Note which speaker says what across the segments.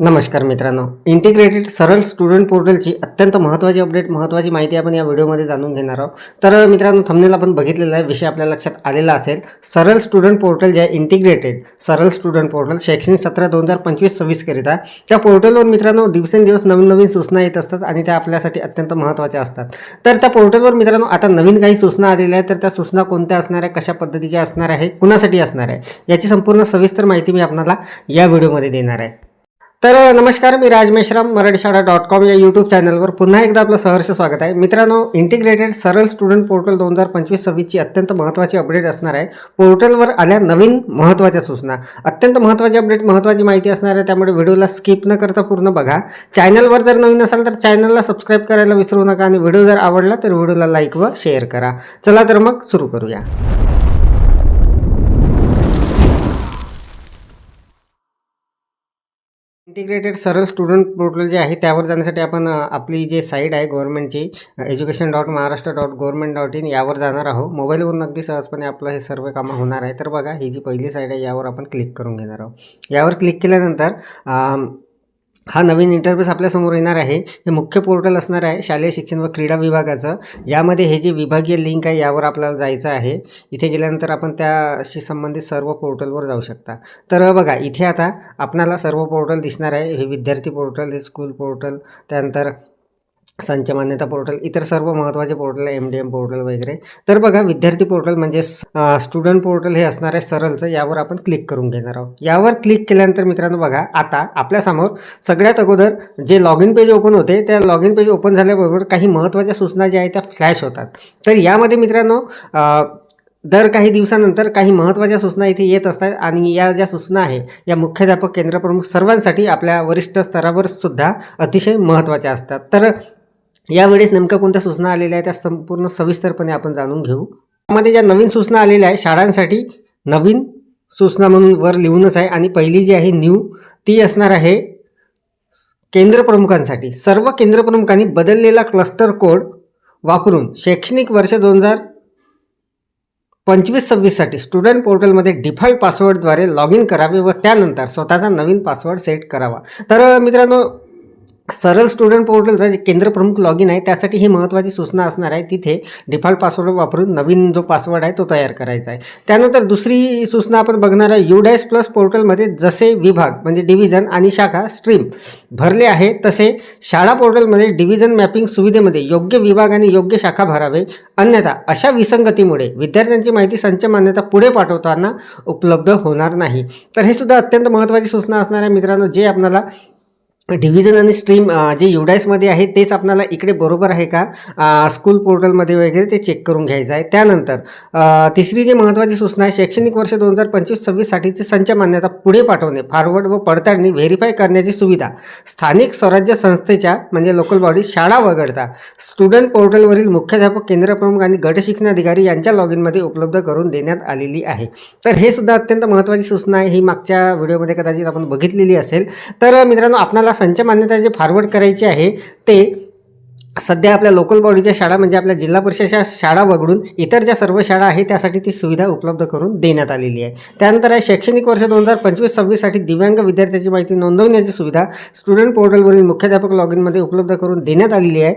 Speaker 1: नमस्कार मित्रांनो. इंटिग्रेटेड सरळ स्टुडंट पोर्टलची अत्यंत महत्त्वाची अपडेट महत्त्वाची माहिती आपण या व्हिडिओमध्ये जाणून घेणार आहोत. तर मित्रांनो थंबनेल आपण बघितलेला आहे विषय आपल्या लक्षात आलेला असेल. सरळ स्टुडंट पोर्टल जे आहे इंटिग्रेटेड सरळ स्टुडंट पोर्टल शैक्षणिक सत्र दोन हजार पंचवीस सव्वीसकरिता त्या पोर्टलवर मित्रांनो दिवसेंदिवस नवीन नवीन सूचना येत असतात आणि त्या आपल्यासाठी अत्यंत महत्त्वाच्या असतात. तर त्या पोर्टलवर मित्रांनो आता नवीन काही सूचना आलेल्या आहेत. तर त्या सूचना कोणत्या असणार आहे कशा पद्धतीच्या असणार आहे कुणासाठी असणार आहे याची संपूर्ण सविस्तर माहिती मी आपल्याला या व्हिडिओमध्ये देणार आहे. तर नमस्कार मी राज मेश्राम मराठीशाळा डॉट कॉम या यूट्यूब चॅनलवर पुन्हा एकदा आपलं सहर्ष स्वागत आहे. मित्रांनो इंटिग्रेटेड सरळ स्टुडंट पोर्टल दोन हजार पंचवीस सव्वीसची अत्यंत महत्त्वाची अपडेट असणार आहे. पोर्टलवर आल्या नवीन महत्त्वाच्या सूचना. अत्यंत महत्त्वाची अपडेट महत्त्वाची माहिती असणार आहे त्यामुळे व्हिडिओला स्किप न करता पूर्ण बघा. चॅनलवर जर नवीन असाल तर चॅनलला सबस्क्राईब करायला विसरू नका आणि व्हिडिओ जर आवडला तर व्हिडिओला लाईक व शेअर करा. चला तर मग सुरू करूया. इंटिग्रेटेड सरळ स्टुडंट पोर्टल जे आहे त्यावर जाण्यासाठी आपण आपली जे साईट आहे गव्हर्नमेंटची education dot Maharashtra dot government dot in यावर जाणार आहोत. मोबाईलवरून अगदी सहजपणे आपलं हे सर्व कामं होणार आहे. तर बघा ही जी पहिली साईट आहे यावर आपण क्लिक करून घेणार आहोत. यावर क्लिक केल्यानंतर हा नवीन इंटरफेस आपल्यासमोर येणार आहे. हे मुख्य पोर्टल असणार आहे शालेय शिक्षण व क्रीडा विभागाचं. यामध्ये हे जे विभागीय लिंक आहे यावर आपल्याला जायचं आहे. इथे गेल्यानंतर आपण त्याशी संबंधित सर्व पोर्टलवर जाऊ शकता. तर बघा इथे आता आपणाला सर्व पोर्टल दिसणार आहे. हे विद्यार्थी पोर्टल हे स्कूल पोर्टल त्यानंतर संच मान्यता पोर्टल इतर सर्व महत्त्वाचे portal M D M portal वगैरे. तर बघा विद्यार्थी पोर्टल म्हणजे स्टुडंट पोर्टल हे असणार आहे सरळचं यावर आपण क्लिक करून घेणार आहोत. यावर क्लिक केल्यानंतर मित्रांनो बघा आता आपल्यासमोर सगळ्यात अगोदर जे लॉग इन पेज ओपन होते त्या लॉग इन पेज ओपन झाल्याबरोबर काही महत्त्वाच्या सूचना ज्या आहेत त्या फ्लॅश होतात. तर यामध्ये मित्रांनो दर काही दिवसानंतर काही महत्त्वाच्या सूचना इथे येत असतात आणि या ज्या सूचना आहे या मुख्याध्यापक केंद्रप्रमुख सर्वांसाठी आपल्या वरिष्ठ स्तरावर सुद्धा अतिशय महत्त्वाच्या असतात. तर यावेळेस नेमक्या कोणत्या सूचना आलेल्या आहेत त्या संपूर्ण सविस्तरपणे आपण जाणून घेऊ. त्यामध्ये ज्या नवीन सूचना आलेल्या आहेत शाळांसाठी नवीन सूचना म्हणून वर लिहूनच आहे. आणि पहिली जी आहे न्यू ती असणार आहे केंद्रप्रमुखांसाठी सर्व केंद्रप्रमुखांनी बदललेला क्लस्टर कोड वापरून शैक्षणिक वर्ष दोन हजार पंचवीस सव्वीससाठी स्टुडंट पोर्टलमध्ये डिफॉल्ट पासवर्डद्वारे लॉग इन करावे व त्यानंतर स्वतःचा नवीन पासवर्ड सेट करावा. तर मित्रांनो सरळ स्टुडंट पोर्टलचा जे केंद्रप्रमुख लॉग इन आहे त्यासाठी ही महत्त्वाची सूचना असणार आहे. तिथे डिफॉल्ट पासवर्ड वापरून नवीन जो पासवर्ड आहे तो तयार करायचा आहे. त्यानंतर दुसरी सूचना आपण बघणार आहे युडायस प्लस पोर्टलमध्ये जसे विभाग म्हणजे डिव्हिजन आणि शाखा स्ट्रीम भरले आहे तसे शाळा पोर्टलमध्ये डिव्हिजन मॅपिंग सुविधेमध्ये योग्य विभाग आणि योग्य शाखा भरावे. अन्यथा अशा विसंगतीमुळे विद्यार्थ्यांची माहिती संच मान्यता पुढे पाठवताना उपलब्ध होणार नाही. तर हे सुद्धा अत्यंत महत्त्वाची सूचना असणार आहे मित्रांनो जे आपल्याला डिव्हिजन आणि स्ट्रीम जे युडाईसमध्ये आहे तेच आपल्याला इकडे बरोबर आहे का? स्कूल पोर्टलमध्ये वगैरे ते चेक करून घ्यायचं आहे. त्यानंतर तिसरी जी महत्त्वाची सूचना आहे शैक्षणिक वर्ष दोन हजार पंचवीस सव्वीससाठीचे संच मान्यता पुढे पाठवणे फॉरवर्ड व पडताळणी व्हेरीफाय करण्याची सुविधा. स्थानिक स्वराज्य संस्थेच्या म्हणजे लोकल बॉडी शाळा वगळता. स्टुडंट पोर्टलवरील मुख्याध्यापक केंद्रप्रमुख आणि गट शिक्षणाधिकारी यांच्या लॉग इनमध्ये उपलब्ध करून देण्यात आलेली आहे. तर हे सुद्धा अत्यंत महत्त्वाची सूचना आहे. ही मागच्या व्हिडिओमध्ये कदाचित आपण बघितलेली असेल. तर मित्रांनो आपल्याला संच मान्यता जे फॉरवर्ड करायचे आहे ते सध्या आपल्या लोकल बॉडीच्या शाळा म्हणजे आपल्या जिल्हा परिषदच्या शाळा वगळून इतर ज्या सर्व शाळा आहे त्यासाठी ती सुविधा उपलब्ध करून देण्यात आलेली आहे. त्यानंतर आहे शैक्षणिक वर्ष दोन हजार पंचवीस सव्वीससाठी दिव्यांग विद्यार्थ्याची माहिती नोंदवण्याची सुविधा स्टुडंट पोर्टलवरील मुख्याध्यापक लॉग इनमध्ये उपलब्ध करून देण्यात आलेली आहे.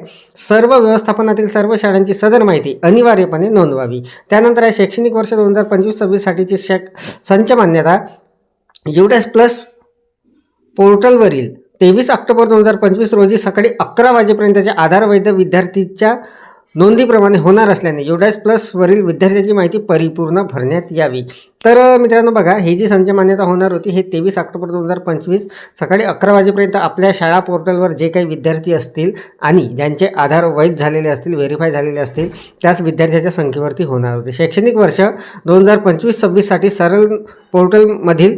Speaker 1: सर्व व्यवस्थापनातील सर्व शाळांची सदर माहिती अनिवार्यपणे नोंदवावी. त्यानंतर आहे शैक्षणिक वर्ष दोन हजार पंचवीस सव्वीससाठीची शैक संच मान्यता युडेस प्लस पोर्टलवरील तेवीस ऑक्टोबर दोन हजार पंचवीस रोजी सकाळी अकरा वाजेपर्यंतच्या आधार वैध विद्यार्थीच्या नोंदीप्रमाणे होणार असल्याने युडायस प्लसवरील विद्यार्थ्यांची माहिती परिपूर्ण भरण्यात यावी. तर मित्रांनो बघा ही जी संच मान्यता होणार होती हे तेवीस ऑक्टोबर दोन हजार पंचवीस सकाळी अकरा वाजेपर्यंत आपल्या शाळा पोर्टलवर जे काही विद्यार्थी असतील आणि ज्यांचे आधार वैध झालेले असतील व्हेरीफाय झालेले असतील त्याच विद्यार्थ्याच्या संख्येवरती होणार होते. शैक्षणिक वर्ष दोन हजार पंचवीस सव्वीससाठी सरल पोर्टलमधील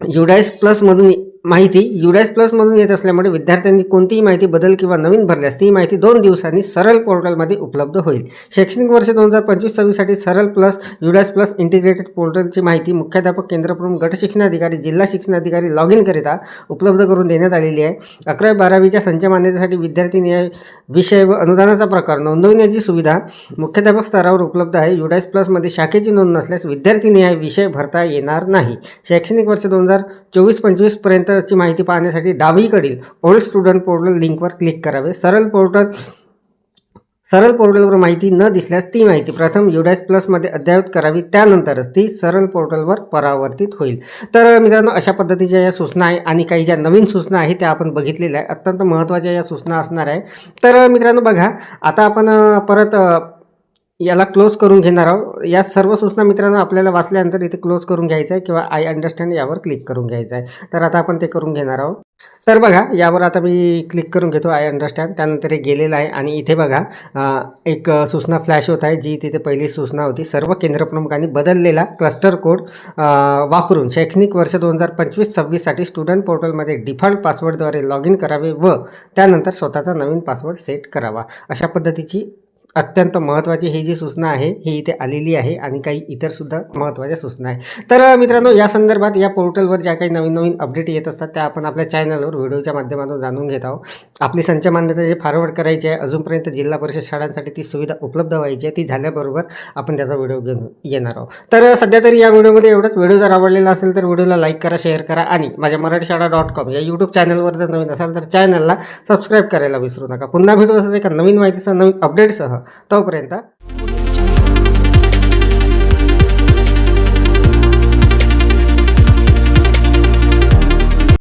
Speaker 1: युडायस प्लसमधून माहिती युडायस प्लसमधून येत असल्यामुळे विद्यार्थ्यांनी कोणतीही माहिती बदल किंवा नवीन भरल्यास ती माहिती दोन दिवसांनी सरळ पोर्टलमध्ये उपलब्ध होईल. शैक्षणिक वर्ष दोन हजार पंचवीस सव्वीससाठी Saral plus UDISE plus integrated पोर्टलची माहिती मुख्याध्यापक केंद्रप्रमुख गट शिक्षणाधिकारी जिल्हा शिक्षणाधिकारी लॉग इनकरिता उपलब्ध करून देण्यात आलेली आहे. अकरावी बारावीच्या संच मान्यतेसाठी विद्यार्थी न्याय विषय व अनुदानाचा प्रकार नोंदवण्याची सुविधा मुख्याध्यापक स्तरावर उपलब्ध आहे. युडायस प्लसमध्ये शाखेची नोंद नसल्यास विद्यार्थी न्याय विषय भरता येणार नाही. शैक्षणिक वर्ष दोन हजार चोवीस पंचवीसपर्यंत पोर्टलची माहिती पाहण्यासाठी डावीकडील ओल्ड स्टुडंट पोर्टल लिंकवर क्लिक करावे. सरळ पोर्टल सरळ पोर्टलवर माहिती न दिसल्यास ती माहिती प्रथम युडॅस प्लसमध्ये अद्ययावत करावी. त्यानंतरच ती सरळ पोर्टलवर परावर्तित होईल. तर मित्रांनो अशा पद्धतीच्या या सूचना आहे आणि काही ज्या नवीन सूचना आहेत त्या आपण बघितलेल्या आहे अत्यंत महत्त्वाच्या या सूचना असणार आहे. तर मित्रांनो बघा आता आपण परत याला क्लोज करून घेणार आहोत. या सर्व सूचना मित्रांनो आपल्याला वाचल्यानंतर इथे क्लोज करून घ्यायचं आहे किंवा आय अंडरस्टँड यावर क्लिक करून घ्यायचं आहे. तर आता आपण ते करून घेणार आहोत. तर बघा यावर आता मी क्लिक करून घेतो आय अंडरस्टँड त्यानंतर हे गेलेलं आहे आणि इथे बघा एक सूचना फ्लॅश होत आहे जी तिथे पहिली सूचना होती. सर्व केंद्रप्रमुखांनी बदललेला क्लस्टर कोड वापरून शैक्षणिक वर्ष दोन हजार पंचवीस सव्वीससाठी स्टुडंट पोर्टलमध्ये डिफॉल्ट पासवर्डद्वारे लॉग इन करावे व त्यानंतर स्वतःचा नवीन पासवर्ड सेट करावा. अशा पद्धतीची अत्यंत महत्त्वाची ही जी सूचना आहे ही इथे आलेली आहे आणि काही इतर सुद्धा महत्त्वाच्या सूचना आहे. तर मित्रांनो या संदर्भात या पोर्टलवर ज्या काही नवीन नवीन अपडेट येत असतात त्या आपण आपल्या चॅनलवर व्हिडिओच्या माध्यमातून जाणून घेत आहोत. आपली संच मान्यता जे फॉरवर्ड करायची आहे अजूनपर्यंत जिल्हा परिषद शाळांसाठी ती सुविधा उपलब्ध व्हायची आहे ती झाल्याबरोबर आपण त्याचा व्हिडिओ घेऊन येणार आहोत. तर सध्या तरी या व्हिडिओमध्ये एवढंच. व्हिडिओ जर आवडलेला असेल तर व्हिडिओला लाईक करा शेअर करा आणि माझ्या मराठी शाळा डॉट कॉम या यूट्यूब चॅनलवर जर नवीन असाल तर चॅनलला सबस्क्राईब करायला विसरू नका. पुन्हा भेटू असंच एका नवीन माहितीसह नवीन अपडेटसह तोपर्यंत